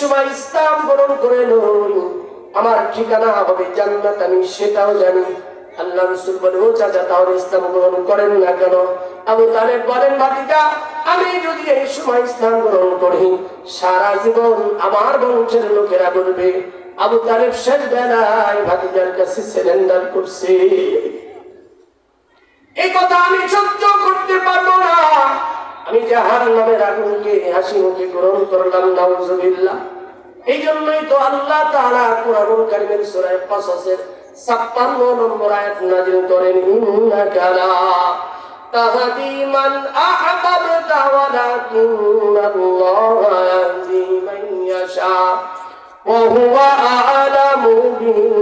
সময় ইসলাম গ্রহণ করে নই আমার ঠিকানা হবে জান্নাত, আমি সেটাও জানি। আল্লাহ রসুল বলে, ও চাচা, তাহলে ইসলাম গ্রহণ করেন না কেন? আবু বলেন আমি যদি এই সময় ইসলাম গ্রহণ করি, সারা জীবন আমার বংশের লোকেরা বলবে, আবু তালেব শেষ বেলায় ভাতিজার কাছে সিলিন্ডার করছে। কথা আমি সহ্য করতে পারব না। আমি জাহার নামের আগুনকে হাসি মুখে গ্রহণ করলাম, নাউজুবিল্লাহ। এই জন্যই তো আল্লাহ তাআলা কোরআনুল কারীমের সূরা কসসের 56 নম্বর আয়াত করেন মান ওয়া হুয়া আ'লামু বিল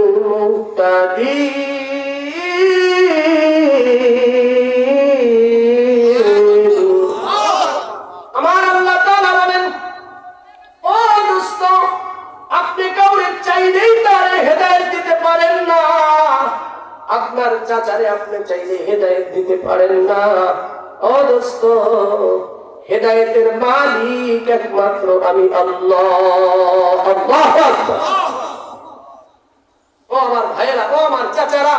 একমাত্র আমি আল্লাহ। আল্লাহু ও আমার ভাইয়েরা, ও আমার চাচারা,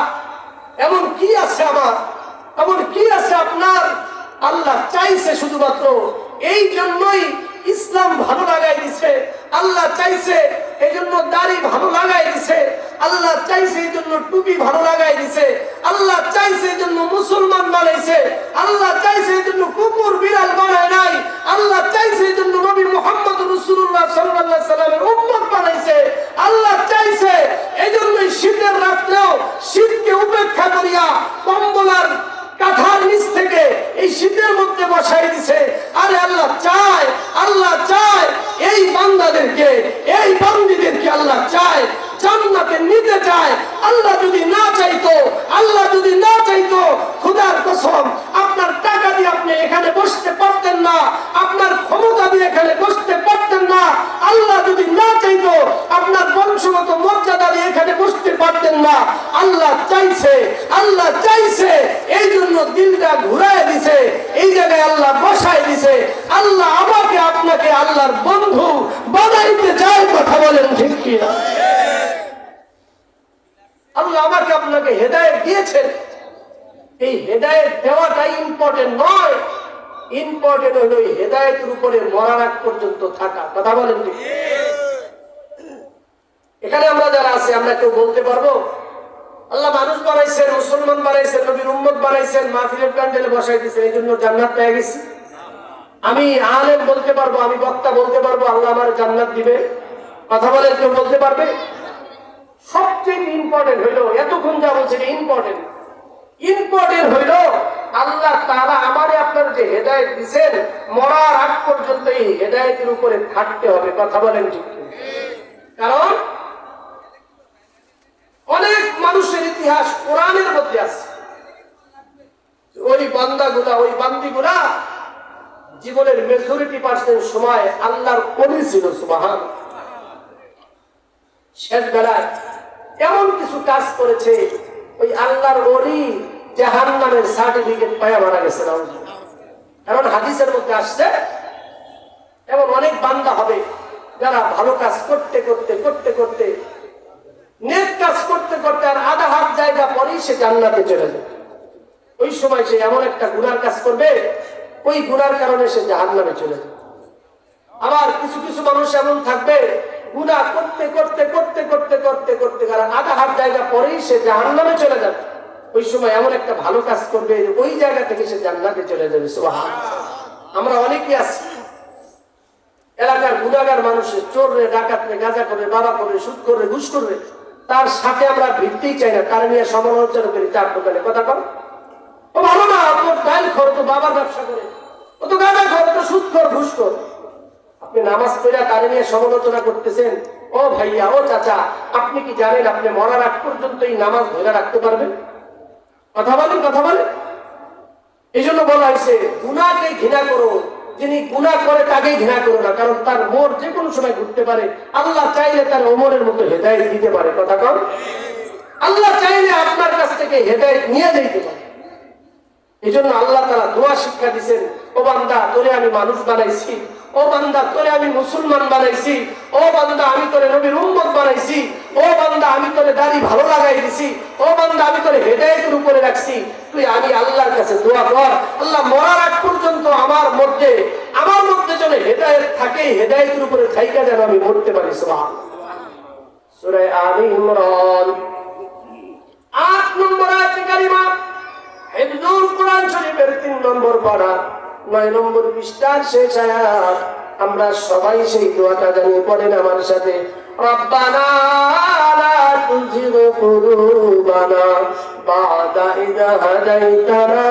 এমন কি আছে আমার? এমন কি আছে আপনার? আল্লাহ চাইছে শুধুমাত্র এই জন্যই ইসলাম ভালো লাগাই দিছে। আল্লাহ চাইছে এই জন্য দাড়ি ভালো লাগাই দিছে। আল্লাহ চাইছে এই জন্য টুপি ভালো লাগাই দিছে। আল্লাহ চাইছে এই জন্য মুসলমান বানাইছে। আল্লাহ চাইছে এই জন্য কুকুর, বিড়াল বানায় নাই আল্লাহ চাইছে এই জন্য নবী মোহাম্মদ রসুল্লাহ সাল্লাহ সাল্লামের উম্মত বানাইছে আল্লাহ চাইছে এই জন্যই শীতের রাত্রেও শীতকে উপেক্ষা করিয়া কম্বলার কাঁথার নিচ থেকে এই শীতের মধ্যে বসাই দিছে আরে আল্লাহ চায় আল্লাহ চায় এই বান্দাদেরকে এই বান্দিদেরকে আল্লাহ চায় জান্নাতে নিতে চায় আল্লাহ যদি না চাইতো আল্লাহ যদি না চাইতো খোদার কসম আপনার টাকা দিয়ে আপনি এখানে বসতে পারতেন না আপনার ক্ষমতা দিয়ে এখানে বসতে পারতেন না আল্লাহ যদি না চাইতো আপনার বংশগত মর্যাদা দিয়ে এখানে বসতে পারতেন না আল্লাহ চাইছে আল্লাহ চাইছে এই জন্য দিলটা ঘুরায় দিছে এই জায়গায় আল্লাহ বসায় দিছে আল্লাহ আমাকে আপনাকে আল্লাহর বন্ধু বানাইতে চায় কথা বলেন আল্লাহ আমাকে আপনাকে হেদায়েত দিয়েছেন। এই হেদায়েত দেওয়াটাই ইম্পর্টেন্ট নয়। ইম্পর্টেন্ট হলো হেদায়েতের উপরে মরার আগ পর্যন্ত থাকা। কথা বলেন এখানে আমরা যারা আছি, আমরা কেউ বলতে পারব? আল্লাহ মানুষ বানাইছেন, মুসলমান বানাইছেন, নবীর উম্মত বানাইছেন, মাহফিলের প্যান্ডেলে বসাই দিয়েছেন এই জন্য জান্নাত পেয়ে গেছি। আমি আলেম বলতে পারব, আমি বক্তা বলতে পারব, আল্লাহ আমার জান্নাত দিবে। কথা বলে কেউ বলতে পারবে? সবচেয়ে ইম্পর্টেন্ট হইল, এতক্ষণ যা বলছে ইম্পর্টেন্ট ইম্পর্টেন্ট হইল, আল্লাহ তারা আমারে আপনার যে হেদায়ত দিছেন, মরার আগ পর্যন্ত এই হেদায়তের উপরে থাকতে হবে, কথা বলেন ঠিক কারণ, অনেক মানুষের ইতিহাস কোরআনের মধ্যে আছে। ওই বান্দাগুলা, ওই বান্দিগুলা জীবনের মেজরিটি পার্সেন্ট সময় আল্লাহর কলি ছিল সুবাহান শেষ বেলায় এমন কিছু কাজ করেছে, ওই আল্লাহর ওলি জাহান নামের সার্টিফিকেট পায়া মারা গেছে কারণ হাদিসের মধ্যে আসছে, এমন অনেক বান্দা হবে যারা ভালো কাজ করতে করতে করতে করতে, নেক কাজ করতে করতে আর আধা হাত জায়গা পরেই সে জান্নাতে চলে যাবে ওই সময় সে এমন একটা গুনার কাজ করবে, ওই গুনার কারণে সে জাহান নামে চলে যাবে আবার কিছু কিছু মানুষ এমন থাকবে গুণা করতে করতে করতে করতে করতে করতে আধা হাত জায়গা পরেই সে জাহান চলে যাবে। ওই সময় এমন একটা ভালো কাজ করবে ওই জায়গা থেকে সে জান্নাতে চলে যাবে। আমরা অনেকে আছি। এলাকার গুণাগার মানুষের চোররে ডাকাতরে গাঁজা করে বাবা করে সুদ করবে, ঘুষ করবে। তার সাথে আমরা ভিড়তেই চাই না। তার নিয়ে সমালোচনা করি তার দোকানে কথা বল। ও ভালো না তোর ডাইল খর তো বাবার ব্যবসা করে। ও তো গাঁজা খর তো সুদ খর, ঘুষ কর নামাজ পড়া তারে নিয়ে সমালোচনা করতেছেন। ও ভাইয়া, ও চাচা, আপনি কি জানেন আপনি মরার আগ পর্যন্ত এই নামাজ ধরে রাখতে পারবেন? কথা বলেন কথা বলেন। এই জন্য বলা হয়েছে গুণাকে ঘৃণা করো। যিনি গুণা করে তাকেই ঘৃণা করো না, কারণ তার মোড় যে কোনো সময় ঘুরতে পারে। আল্লাহ চাইলে তার ওমরের মতো হেদায়ত দিতে পারে, কথা কর আল্লাহ চাইলে আপনার কাছ থেকে হেদায়ত নিয়ে যেতে পারে। এই জন্য আল্লাহ তারা দোয়া শিক্ষা দিচ্ছেন ও বান্দা, তোরে আমি মানুষ বানাইছি। ও বান্দা, তোরে আমি মুসলমান বানাইছি। ও বান্দা, আমি তোরে নবীর উম্মত বানাইছি। ও বান্দা, আমি তোরে দাড়ি ভালো লাগাই দিছি। ও বান্দা, আমি তোরে হেদায়েতের উপরে রাখছি। তুই, আমি আল্লাহর কাছে দোয়া কর। আল্লাহ, মরার আগ পর্যন্ত আমার মধ্যে আমার মধ্যে যেন হেদায়েত থাকে, হেদায়েতের উপরে থাইকা যেন আমি মরতে পারি সুবহান সূরা আলী ইমরান। আট নম্বর আয়াত কারিমা, হিফজুল কোরআন শরীফের তিন নম্বর পারা। নয় নম্বর পৃষ্ঠার শেষ আয়াত আমরা সবাই সেই দোয়াটা জানিয়ে পড়েন আমার সাথে, রব্বানা লা তুজিগ কুলুবানা বাদা ইযা হাদাইতানা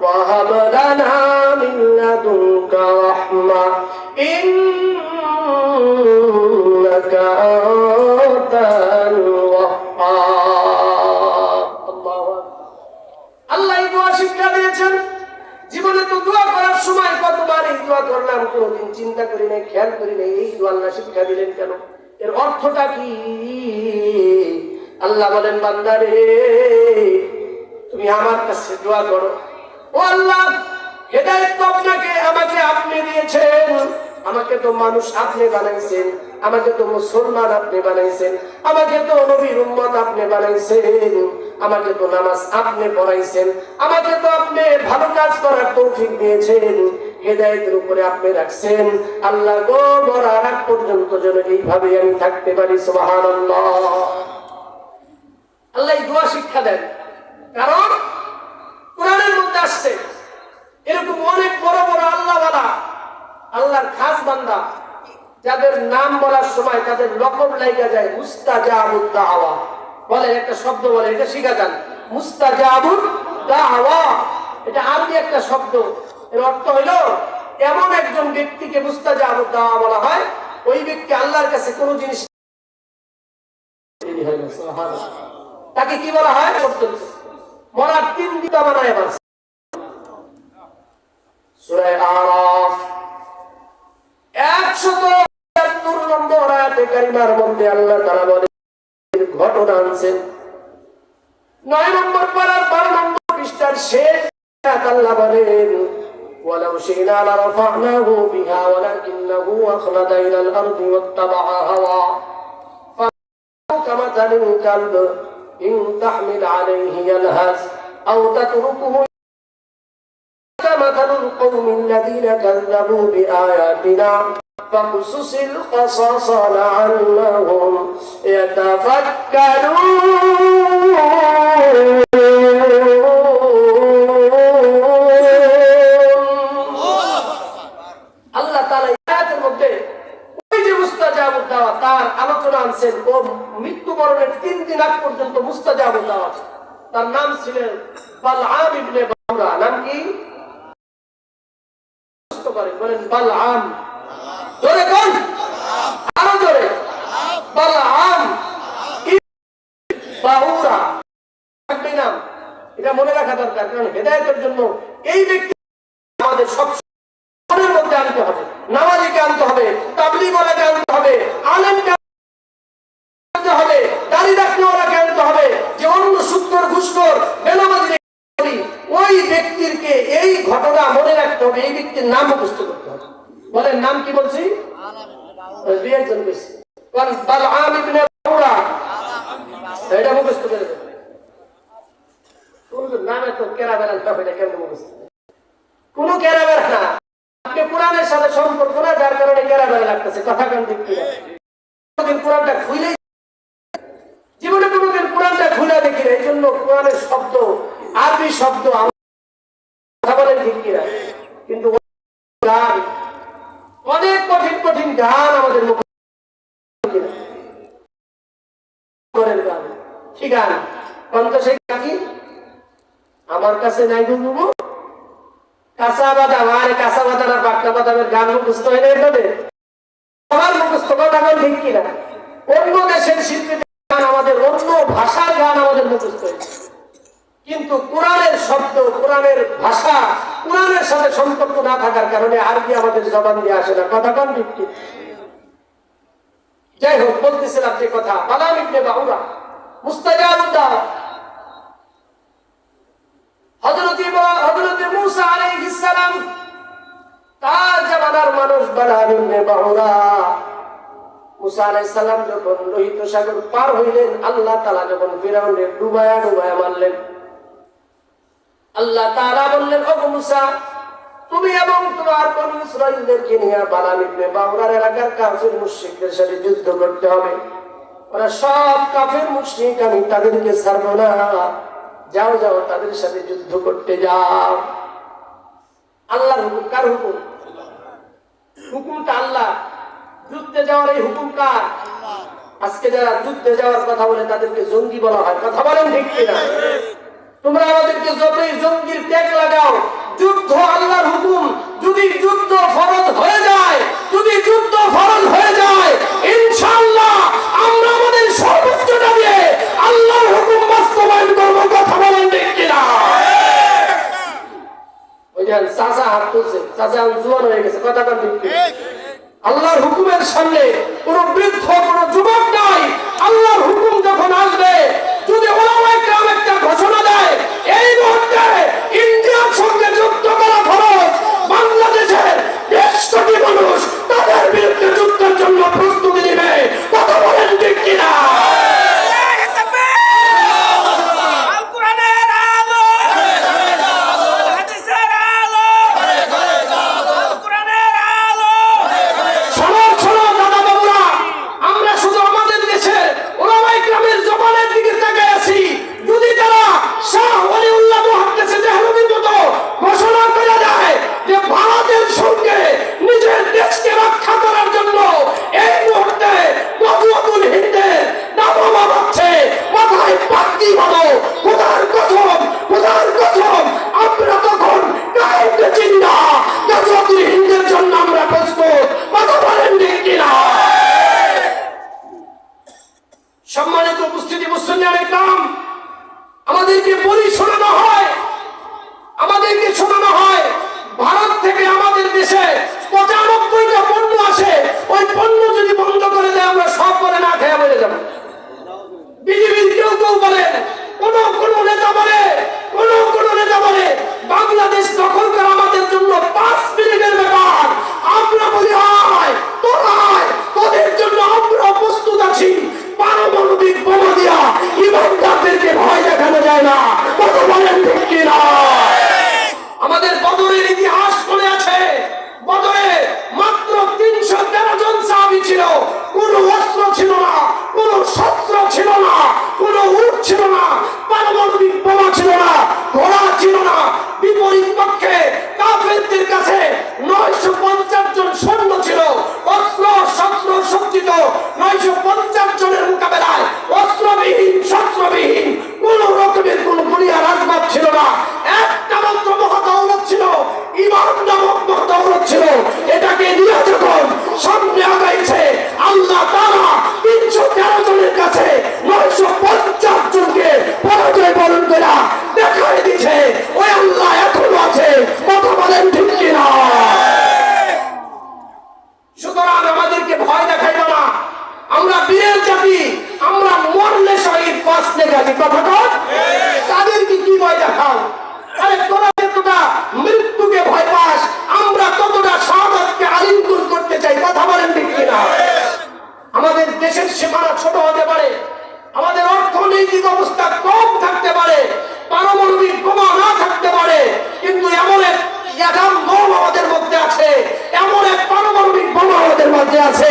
ওয়া হাব লানা মিন লাদুনকা রাহমা ইন্নাকা দোয়া করলাম, কোনোদিন চিন্তা করি নাই, খেয়াল করি নাই, এই দোয়া আল্লাহ শিক্ষা দিলেন কেন? এর অর্থটা কি? আল্লাহ বলেন, বান্দারে, তুমি আমার কাছে দোয়া করো। ও আল্লাহ আমাকে তো আপনি ভালো কাজ করার তৌফিক দিয়েছেন। হেদায়েতের উপরে আপনি রাখছেন। আল্লাহ গো, মরার আগ পর্যন্ত যেন এইভাবে আমি থাকতে পারি, সুবহানাল্লাহ। আল্লাহ দোয়া শিক্ষা দেন। কারণ কোরআনের মধ্যে আসছে, এরকম অনেক বড় বড় আল্লাহ আল্লাহওয়ালা, আল্লাহর খাস বান্দা, যাদের নাম বলার সময় তাদের লকব লাইগা যায় মুস্তাজাবুদ দাওয়া বলে, একটা শব্দ বলে, এটা শিখা যান। মুস্তাজাবুদ দাওয়া এটা আরবি একটা শব্দ। এর অর্থ হইল, এমন একজন ব্যক্তিকে মুস্তাজাবুদ দাওয়া বলা হয়, ওই ব্যক্তি আল্লাহর কাছে কোনো জিনিস তাকে কি বলা হয়? মরার তিন সূরা আরাফ 173 নম্বর আল্লাহ ঘটনা আনছেন নয় নম্বর পৃষ্ঠার শেষ আল্লাহ বলেন ولو شئنا لرفعناه بها ولكنه أخلد إلى الأرض واتبع هواه كمثل الكلب إن تحمل عليه يلهث أو تتركه كمثل القوم الذين كذبوا بآياتنا فقصص القصص لعلهم يتفكرون. আনছেন ও মৃত্যুবরণের তিন দিন আগ পর্যন্ত মুস্তাজাবুদ দাওয়া তার নাম ছিলেন নাম কি? এটা মনে রাখা দরকার, কারণ হেদায়েতের জন্য এই ব্যক্তি আমাদের সব মনের মধ্যে আনতে হবে নামাজিকে আনতে হবে তাবলিগওয়ালাকে আনতে হবে আলেমকে আনতে হবে দাড়ি রাখনেওয়ালাকে আনতে হবে যে অন্য সুত্তর ঘুষখোর বেনামাজি করি, ওই ব্যক্তিকে এই ঘটনা মনে রাখতে হবে এই ব্যক্তির নাম মুখস্থ করতে হবে বলেন নাম কি বলছি দুই একজন বেশি বালআম ইবনে বাউরা এটা মুখস্থ করে দেবে কোন নাম এত কেরা বেড়ান এটা কেমন মুখস্থ কোন কেরা বেড়া না আপনি কোরআনের সাথে সম্পর্ক না যার কারণে কেরা বেড়া লাগতেছে কথা কেন ঠিক কিনা কোনদিন কোরআনটা খুলে জীবনে কোনোদিন কোরআনটা খুলে দেখি না এই জন্য কোরআনের শব্দ আরবি শব্দ আমার কথা বলেন ঠিক কিনা কিন্তু গান অনেক কঠিন কঠিন গান আমাদের মুখে কিনা? করেন গান কি গান? কোন তো সেই গান আমার কাছে নাই কাঁচা বাদাম আর কাঁচা বাদাম আর বাদামের গান মুখস্থ এভাবে আমার মুখস্থ, কথা ঠিক কিনা? অন্য দেশের শিল্পীদের গান আমাদের, অন্য ভাষার গান আমাদের মুখস্থ কিন্তু কোরআনের শব্দ, কোরআনের ভাষা, কোরআনের সাথে সম্পর্ক না থাকার কারণে আরবি আমাদের জবান দিয়ে আসে না। কথা কন? যাই হোক, বলতেছিলাম যে কথা, বাদাম ইবনে আল্লাহ বললেন তুমি এবং তোমার নিয়ে এলাকার কাফের মুশরিকদের সাথে যুদ্ধ করতে হবে। ওরা সব কাফের আমি তাদেরকে ছাড়বো না। যাও যাও, তাদের সাথে যুদ্ধ করতে যাও। হুকুম, কার হুকুম? হুকুমটা আল্লাহ। যুদ্ধে যাওয়ার এই হুকুম কার? আজকে যারা যুদ্ধে যাওয়ার কথা বলে, তাদেরকে জঙ্গি বলা হয়। কথা বলেন ঠিক কিনা? তোমরা আমাদেরকে যতই জঙ্গির ট্যাগ লাগাও, যুদ্ধ আল্লাহর হুকুম। যদি যুদ্ধ ফরজ হয়ে যায়, যদি যুদ্ধ ফরজ হয়ে যায়, ইনশাআল্লাহ আমরা আমাদের সর্বোচ্চটা দিয়ে আল্লাহর হুকুম বাস্তবায়ন করব, কথা বলেন ঠিক কিনা? আল্লাহর হুকুমের সামনে কোন বৃদ্ধ, কোন যুবক নাই। আল্লাহর হুকুম যখন আসবে, যদি ওলামায়ে একটা ঘোষণা দেয়, এই মুহূর্তে ইন্ডিয়ার সঙ্গে যুদ্ধ করা খরচ, বাংলাদেশের বেশ কোটি মানুষ তাদের বিরুদ্ধে যুদ্ধের জন্য প্রস্তুতি নেবে কথা বলেন ঠিক কিনা সুতরাং আমাদেরকে ভয় দেখাইব না। আমরা বীরের জাতি, আমরা মরলে শহীদ, বাঁচলে জাতি কথা কর তাদেরকে কি ভয় দেখাও? মৃত্যুকে ভয় পাস, আমরা ততটা শাহাদাতকে আলিঙ্গন করতে চাই। কথা বলেন আমাদের দেশের সীমানা ছোট হতে পারে। আমাদের অর্থনৈতিক অবস্থা কম থাকতে পারে। পারমাণবিক বোমা না থাকতে পারে। কিন্তু এমন এক আমাদের মধ্যে আছে। এমন এক পারমাণবিক বোমা আমাদের মধ্যে আছে।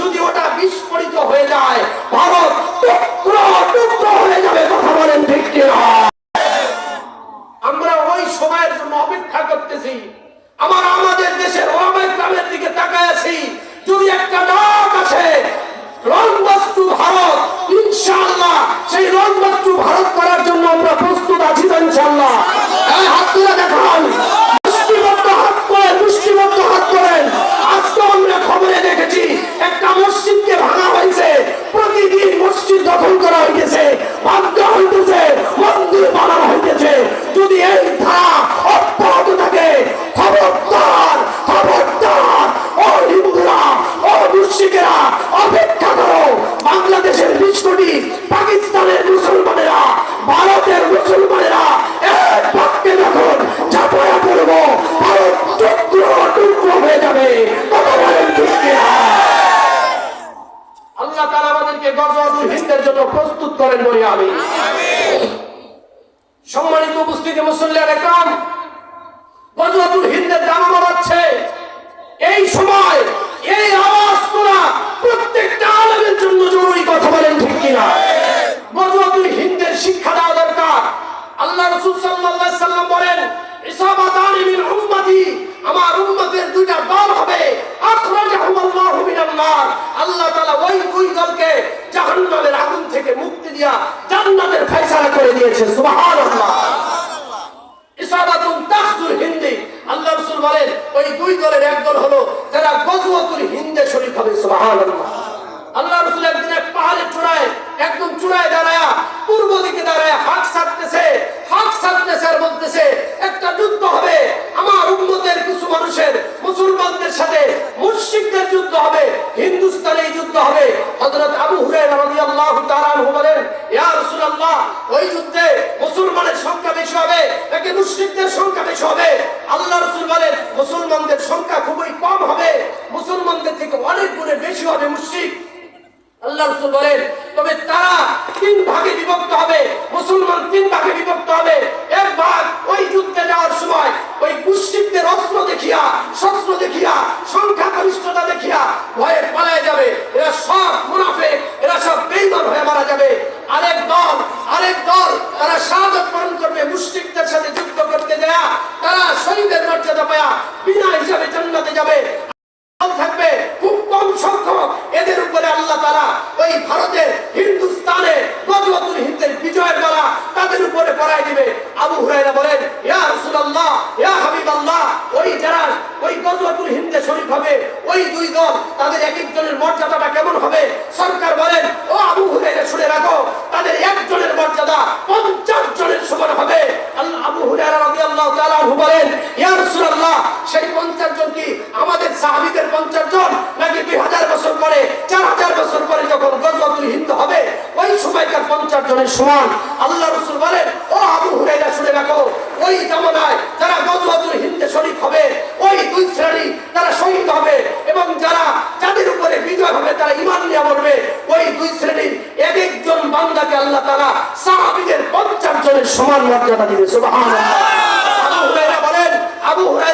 যদি ওটা বিস্ফোরিত হয়ে যায়, ভারত টুকরো টুকরো হয়ে যাবে, কথা বলেন ঠিক আমরা ওই সময়ের জন্য অপেক্ষা করতেছি। আমার আমাদের দেশের গ্রামের দিকে তাকায় আছি। যদি একটা ডাক আসে রংবাস্তু ভারত, ইনশাআল্লাহ। সেই রংবাস্তু ভারত করার জন্য আমরা প্রস্তুত আছি তো রাসূল সাল্লাল্লাহু আলাইহি বলেন ইসাবাতানি মিন উম্মতি, আমার উম্মতের দুইটা দল হবে মিনান নার। আল্লাহ তাআলা ওই দুই দলকে জাহান্নামের আগুন থেকে মুক্তি দিয়া জান্নাতের ফয়সালা করে দিয়েছে। সুবহানাল্লাহ। ইসাবাতুন হিন্দি। আল্লাহ রাসূল বলেন, ওই দুই দলের হলো যারা গজওয়াতুল হিন্দে হবে। সুবহানাল্লাহ। আল্লাহ রাসূল একদিন এক পাহাড়ের চূড়ায়, একদম চূড়ায় দাঁড়ায়া পূর্ব দিকে দাঁড়ায়া হাত ছাড়তেছে হাত ছাড়তেছে আর বলতেছে, একটা যুদ্ধ হবে। আমার উম্মতের কিছু মানুষের মুসলমানদের সাথে মুশরিকদের যুদ্ধ হবে, হিন্দুস্তানে যুদ্ধ হবে। হযরত আবু হুরায়রা রাদিয়াল্লাহু তাআলা আনহু বলেন, ইয়া রাসূলুল্লাহ, ওই যুদ্ধে মুসলমানের সংখ্যা বেশি হবে নাকি মুশরিকদের সংখ্যা বেশি হবে? আল্লাহ রাসূল বলেন, মুসলমানদের সংখ্যা খুবই কম হবে। মুসলমানদের থেকে অনেক গুণে বেশি হবে মুশরিক। আল্লাহ রসুল বলেন, তবে তারা তিন ভাগে বিভক্ত হবে, মুসলমান তিন ভাগে বিভক্ত হবে। এক ভাগ ওই যুদ্ধে যাওয়ার সময় ওই মুসলিমদের অস্ত্র দেখিয়া, শস্ত্র দেখিয়া সংখ্যা গরিষ্ঠতা দেখিয়া ভয়ে পালায় যাবে। এরা সব মুনাফে এরা সব বেইমান হয়ে মারা যাবে। আরেক দল আরেক দল তারা শাহাদত বরণ করবে মুসলিমদের সাথে যুদ্ধ করতে যায়। তারা শহীদের মর্যাদা পায়া বিনা হিসাবে জান্নাতে যাবে। থাকবে খুব কম সংখ্যক আল্লাহ তারা ওই ভারতের হিন্দুস্তানে নজরুল হিন্দের বিজয়ের দ্বারা তাদের উপরে পড়াই দিবে। আবু হুরাইরা বলেন, ইয়া রাসূলুল্লাহ, ইয়া হাবিবাল্লাহ, ওই যারা ওই গজওয়াতুল হিন্দে শরীফ হবে, ওই দুই দল তাদের এক একজনের মর্যাদাটা কেমন হবে? পঞ্চাশ সমান। আল্লাহ রসুল বলেন, ও আবু হুরাইরা শুনে রাখো, ওই জামানায় যারা গজওয়াতুল হিন্দে শরীক হবে, ওই দুই শ্রেণি তারা শহীদ হবে এবং যারা যাদের উপরে বিজয় হবে, তারা ইমান নিয়ে মরবে। ওই দুই শ্রেণির এক একজন বান্দাকে আল্লাহ তারা সাহাবীদের পঞ্চাশ জনের সমান মর্যাদা দিবে। সুবহানাল্লাহ। আবু হুরায়রা বলেন, আবু হুরায়রা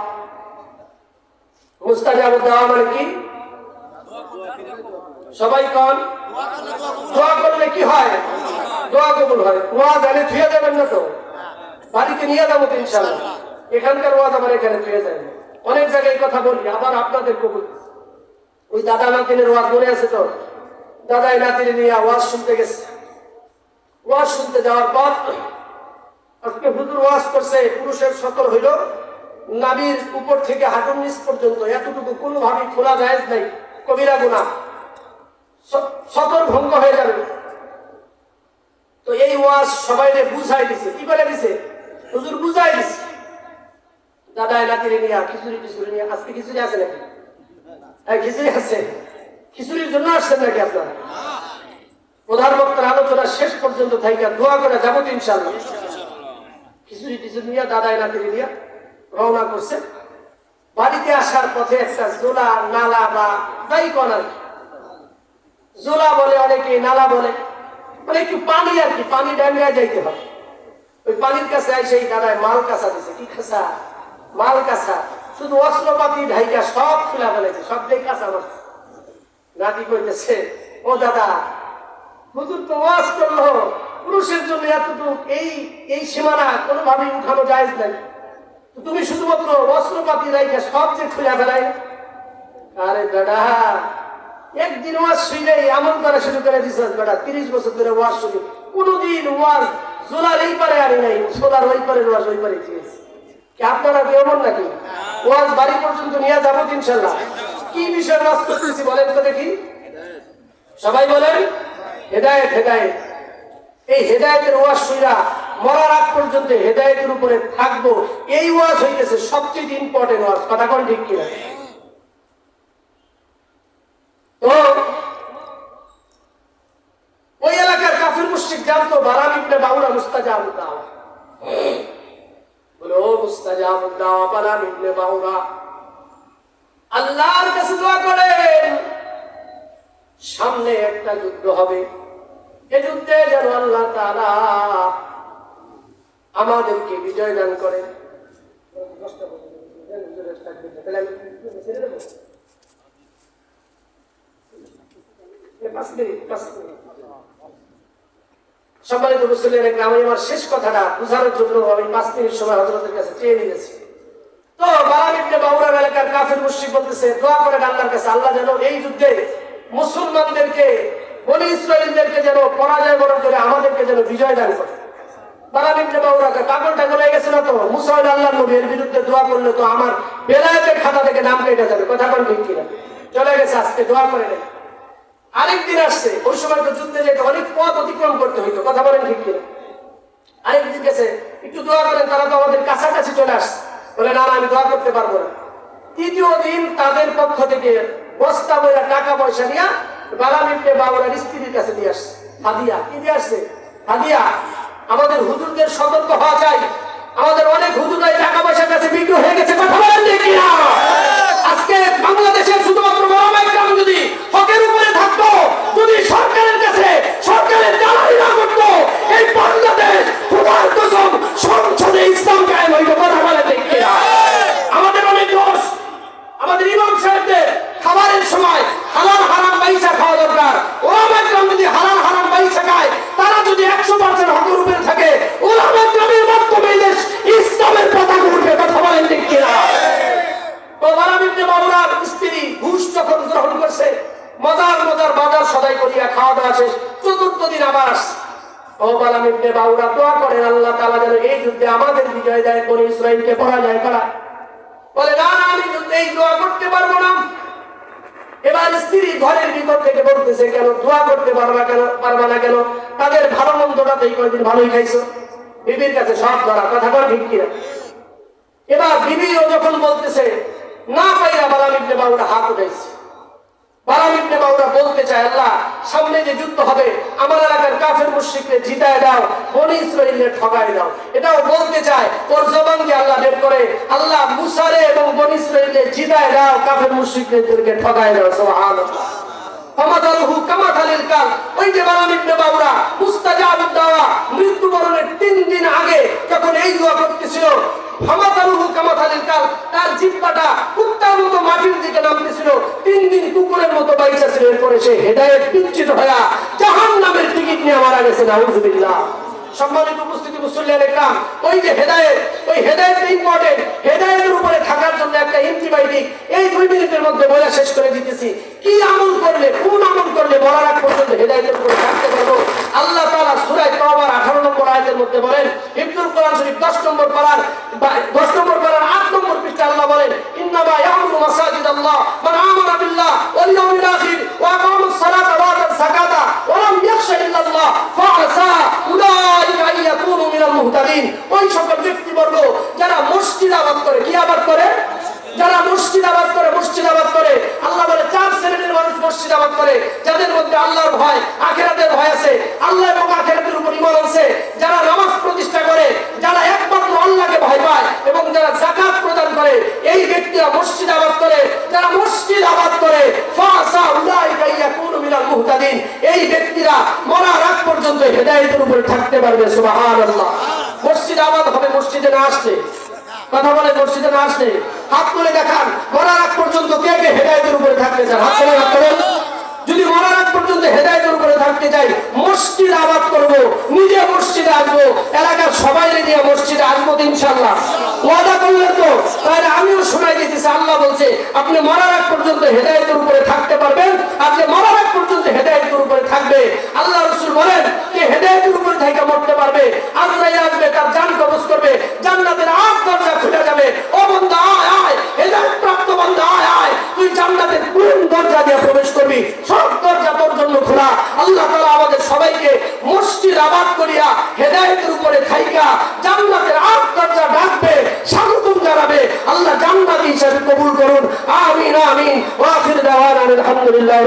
মুস্তাজাবুদ দাওয়া মানে কি? সবাই কন? দোয়া করলে কি হয়? দোয়া কবুল হয়। ওয়াজ জানে থুয়ে যাবেন না তো? বাড়িতে নিয়ে যাব তো ইনশাল্লাহ এখানকার ওয়াজ আমার এখানে থুয়ে যাবে অনেক জায়গায় কথা বলি, আবার আপনাদের কবুল। ওই দাদা নাতিনের ওয়াজ মনে আছে তো দাদাই নাতিনে নিয়ে ওয়াজ শুনতে গেছে। ওয়াজ শুনতে যাওয়ার পর আজকে হুজুর ওয়াজ করছে, পুরুষের সতর হইল নাবির উপর থেকে হাঁটুর নিচ পর্যন্ত এতটুকু কোনোভাবেই খোলা যায় নাই। কবিরা গুণা। সতর ভঙ্গ হয়ে যাবে। তো এই ওয়াজ সবাই বুঝাই দিছে। কি করে দিছে? হুজুর বুঝাই দিছে। দাদাই নাতিরে নিয়ে খিচুড়ি টিচুড়ি নিয়ে আজকে খিচুড়ি আছে নাকি? হ্যাঁ খিচুড়ি আছে। খিচুড়ির জন্য আসছেন নাকি আপনারা? প্রধান বক্তার আলোচনা শেষ পর্যন্ত থাইকা, দোয়া করে যাব তো ইনশাল্লাহ খিচুড়ি টিচুড়ি নিয়ে দাদাই নাতিরে নিয়ে রওনা করছে। বাড়িতে আসার পথে একটা জোলা, নালা বা যাই করার জোলা বলে অনেকে নালা বলে। মানে একটু পানি আর কি, পানি ডাঙ্গায় যাইতে হবে। ওই পানির কাছে এসে এই দাদায় মাল কাঁচা দিছে। কি কাঁচা? মাল কাঁচা। শুধু অস্ত্রপাতি ঢাইকা সব খুলা ফেলেছে সবটাই কাঁচা মারছে নাতি কইতেছে, ও দাদা, হুজুর তো ওয়াজ করল। পুরুষের জন্য এতটুকু এই এই সীমানা কোনোভাবেই উঠানো যায় নাই। তুমি শুধুমাত্র অস্ত্রপাতি রাইখে সব যে খুলে ফেলাই। আরে বেটা, একদিন ওয়াজ শুইলে এমন করে শুরু করে দিছিস বেটা, তিরিশ বছর ধরে ওয়াজ শুরু কোনোদিন ওয়াজ জোলার এই পারে আনি নাই, সোলার ওই পারে ওয়াজ ওই পারে কি আপনারা কি এমন নাকি? ওয়াজ বাড়ি পর্যন্ত নিয়ে যাব ইনশাল্লাহ। কি বিষয় ওয়াজ করতেছি বলেন তো দেখি। সবাই বলেন, হেদায়েত হেদায়েত। এই হেদায়েতের ওয়াজ শুইরা মরার আগ পর্যন্ত হেদায়েতের উপরে থাকব, এই ওয়াজ হইতেছে সবচেয়ে ইম্পর্টেন্ট ওয়াজ। কথা কোন ঠিক কিনা? তো, ওই এলাকার কাফির মুশরিক জানতো বারাম ইবনে বাউরা মুস্তাজাব দাওয়া। বলো মুস্তাজাব দাওয়া বারাম ইবনে বাউরা আল্লাহর কাছে দোয়া করেন, সামনে একটা যুদ্ধ হবে। এ যুদ্ধে যেন আল্লাহ তাআলা আমাদেরকে বিজয় দান করেন। সম্মানিত মুসলিমের আমি আমার শেষ কথাটা বোঝানোর জন্য আমি পাঁচ মিনিট সময় হজরতের কাছে চেয়ে নিয়েছি তো বারামিবনে বাউরার এলাকার কাফের মুশরিক বলতেছে, দোয়া করে আল্লাহর কাছে, আল্লাহ যেন এই যুদ্ধে মুসলমানদেরকে, বনি ইসরায়েলদেরকে যেন পরাজয় বরণ করে আমাদেরকে যেন বিজয় দান করে বারামিবনে বাউরাকে পাগল টাগল হয়ে গেছে না তো। মুসাইদ আল্লাহ নবী এর বিরুদ্ধে দোয়া করলে তো আমার বেলায়েতের খাতা থেকে নাম কেটে যাবে, কথা কোন ঠিক কিনা? চলে গেছে আজকে, দোয়া করে নেই আরেকদিন আসছে, ওই সময় তো যুদ্ধে যেতে অনেক পথ অতিক্রম করতে হইতো, কথা বলেন ঠিক কিনা? আরেকদিন গেছে, একটু দোয়া করেন, তারা তো আমাদের কাছাকাছি চলে আসছে। বলে, না আমি দোয়া করতে পারব না। তৃতীয় দিন তাদের পক্ষ থেকে বস্তা বইয়া টাকা পয়সা নিয়ে বালামিপে বাবুরার স্ত্রীর কাছে দিয়ে আসছে। হাদিয়া, কি দিয়ে আসছে? হাদিয়া। আমাদের হুজুরদের সতর্ক হওয়া চাই। আমাদের অনেক হুজুরাই টাকা পয়সার কাছে বিক্রি হয়ে গেছে, কথা বলেন কিনা? আজকে বাংলাদেশের শুধুমাত্র মহামাই গ্রাম যদি হকের উপরে থাকতো, যদি সরকারের কাছে সরকারের দালালি না করতো, এই বাংলাদেশ সংসদে ইসলাম কায়েম হইতে কথা সদাই করিয়া খাওয়া দাওয়া শেষ। চতুর্থ দিন আবার আসছে ও এবার তাদের ভালো মন্দটা ভালোই খাইছো? বিবির কাছে সব ধরা, কথা বল ঠিক কিনা? এবার বিবিও যখন বলতেছে, না পাইরা বালাম ইবনে বাউরা হাত উঠাইছে। বলতে চায় আল্লাহ, সামনে যে যুদ্ধ হবে, আমার এলাকার কাফের মুশরিককে জিতায় দাও, বনি ইসরাইলকে ঠকায় দাও। এটাও বলতে চায়, ওর জবান দিয়ে আল্লাহ বের করে, আল্লাহ মুসারে এবং বনি ইসরাইলকে জিতায় দাও, কাফের মুশরিকদেরকে ঠকায় দাও, সুবহানাল্লাহ। মৃত্যুবরণের তিন দিন আগে যখন এই দোয়া করতেছিল ফামাদালহু কামাথালিল কাল, তার জিহ্বাটা হেদায়েত ওই হেদায়েত ওই হেদায়েত উপরে থাকার জন্য একটা অ্যান্টিবায়োটিক এই দুই মিনিটের মধ্যে বলে শেষ করে দিতেছি। কি আমল করলে, কোন আমল করলে বলার আগ পর্যন্ত হেদায়েতের থাকতে পারব? আল্লাহ তাআলা সূরা তওবার 18 নম্বর আয়াতের মধ্যে বলেন, ইবনুল কোরআন শরীফ 10 নম্বর পারার 10 নম্বর পারার 8 নম্বর পৃষ্ঠা আল্লাহ বলেন, ইন্নামা ইয়ামুরু মাসাজিদাল্লাহ মান আমানা বিল্লাহ, ওয়াল ইয়াউমিল আখির, ওয়া আকামাস সালাতা ওয়া আতাস যাকাতা ওয়া লাম ইয়াখশা ইল্লাল্লাহ ফাআসা উলাইকা ইয়াকুনু মিনাল মুহতাদিন। ওই সকল ব্যক্তিবর্গ যারা মসজিদ আবাদ করে, কি আবাদ করে? যারা মসজিদ আবাদ করে, মসজিদ আবাদ করে। আল্লাহ বলে, চার শ্রেণির মানুষ মসজিদ আবাদ করে, যাদের মধ্যে আল্লাহর ভয়, আখেরাতের ভয় আছে। আল্লাহ মুহতাদিন এই ব্যক্তিরা মরার আগ পর্যন্ত হেদায়তের উপরে থাকতে পারবে, সুবহানাল্লাহ। মসজিদ আবাদ হবে, মসজিদে না আসছে কথা বলে মসজিদে না আসছে হাত তুলে দেখান, মরার আগ পর্যন্ত কে কে হেদায়তের উপরে থাকতে চান হাত তুলে রাখতে। যদি মরার আগ পর্যন্ত হেদায়তের থাকতে চাই, মসজিদ আবাদ করব, নিজে মসজিদে আসব, এলাকার সবাই নিয়ে মসজিদে আসব ইনশাল্লাহ ওয়াদা করলেন তো, তাহলে আমিও শোনাই দিতেছি, আল্লাহ বলছে, আপনি মরার আগ পর্যন্ত হেদায়তের উপরে থাকতে পারবেন আপনি মরার আগ পর্যন্ত হেদায়তের উপরে থাকবে, আল্লাহ রসুল বলেন, যে হেদায়তের উপরে থেকে মরতে পারবে আজরাইল আসবে, তার জান কবজ করবে, জান্নাতের আট দরজা খুলে যাবে। ও বন্ধা, আয় আয় হেদায়ত প্রাপ্ত বন্ধা, আয় আয়, তুই জান্নাতের কোন দরজা দিয়ে প্রবেশ করবি? সব দরজা তোর জন্য খোলা। আল্লাহ তাআলা আমাদের সবাইকে মসজিদ আবাদ করিয়া হেদায়েতের উপরে থাইকা জান্নাতের আট ডাকবে, স্বাগতম জানাবে। আল্লাহ জান্নাতি হিসাবে কবুল করুন। আমিন আমিন। আলহামদুলিল্লাহ